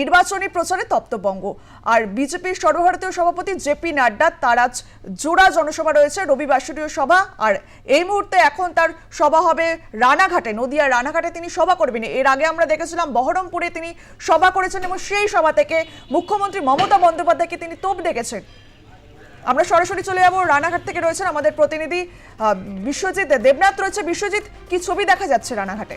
নির্বাচনী প্রচারে তপ্তবঙ্গ। আর বিজেপির সর্বভারতীয় সভাপতি জেপি নাড্ডা, তার আজ জোড়া জনসভা রয়েছে রবিবাসরীয় সভা। আর এই মুহূর্তে এখন তার সভা হবে রানাঘাটে, নদিয়া রানাঘাটে তিনি সভা করবেন। এর আগে আমরা দেখেছিলাম বহরমপুরে তিনি সভা করেছেন এবং সেই সভা থেকে মুখ্যমন্ত্রী মমতা বন্দ্যোপাধ্যায়কে তিনি তোপ ডেকেছেন। আমরা সরাসরি চলে যাব, রানাঘাট থেকে রয়েছেন আমাদের প্রতিনিধি বিশ্বজিৎ দেবনাথ রয়েছে। বিশ্বজিৎ, কি ছবি দেখা যাচ্ছে রানাঘাটে?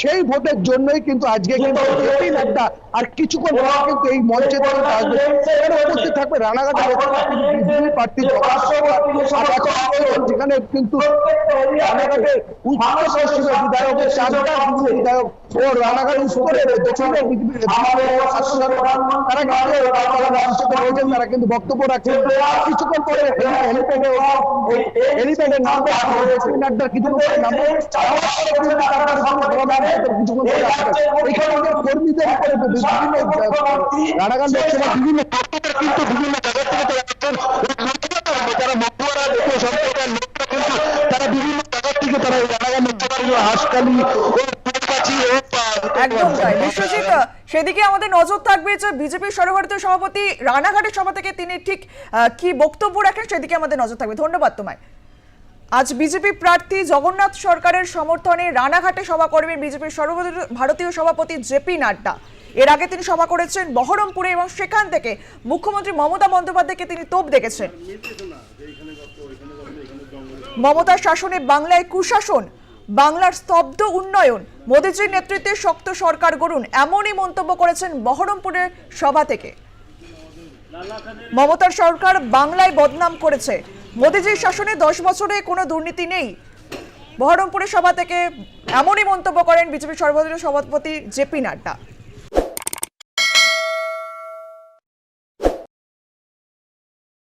সেই ভোটের জন্যই কিন্তু আজকে কিন্তু আর কিছুক্ষণ পরে কিন্তু এই মঞ্চে তিনি আসবে। সেখানে উপস্থিত থাকবে রানাঘাটের প্রার্থী প্রকাশ যেখানে কিন্তু রানাঘাটের উত্তর পশ্চিমের চারটা বিধায়ক ও রানাঘাট উত্তরের দক্ষিণে তারা কিন্তু রয়েছেন তারা কিন্তু বক্তব্য রাখছেন। কিছুক্ষণ পরে হেলিপ্যাডে হেলিপ্যাডে নামবে। নাড্ডার কিছুক্ষণ পরে নামবে। কিছুক্ষণ পরে আসবে। এখানে যে কর্মীদের উপরে বিভিন্ন রানাঘাট লোকসভা বিভিন্ন কিন্তু বিভিন্ন জায়গা থেকে যারা মধ্যুয়ারা জাতীয় সম্প্রদায়ের লোকরা কিন্তু তারা বিভিন্ন জায়গা থেকে তারা রানাঘাট লোকসভার হাসকালি ও ফুলগাছি ও একদম তাই। বিশ্বজিৎ সেদিকে আমাদের নজর থাকবে যে বিজেপির সর্বভারতীয় সভাপতি রানাঘাটের সভা থেকে তিনি ঠিক আহ, কি বক্তব্য রাখেন সেদিকে আমাদের নজর থাকবে। ধন্যবাদ তোমায়। আজ বিজেপি প্রার্থী জগন্নাথ সরকারের সমর্থনে রানাঘাটে সভা করবেন বিজেপির সর্বভারতীয় ভারতীয় সভাপতি জেপি নাড্ডা। এর আগে তিনি সভা করেছেন বহরমপুরে এবং সেখান থেকে মুখ্যমন্ত্রী মমতা বন্দ্যোপাধ্যায়কে তিনি তোপ দেখেছেন। মমতার শাসনে বাংলায় কুশাসন, বাংলার স্তব্ধ উন্নয়ন, মোদীজির নেতৃত্বে শক্ত সরকার গড়ুন এমনই মন্তব্য করেছেন বহরমপুরের সভা থেকে। মমতার সরকার বাংলায় বদনাম করেছে। মোদীজির শাসনে দশ বছরে কোনো দুর্নীতি নেই। বহরমপুরের সভা থেকে এমনই মন্তব্য করেন বিজেপির সর্বদলীয় সভাপতি জেপি নাড্ডা।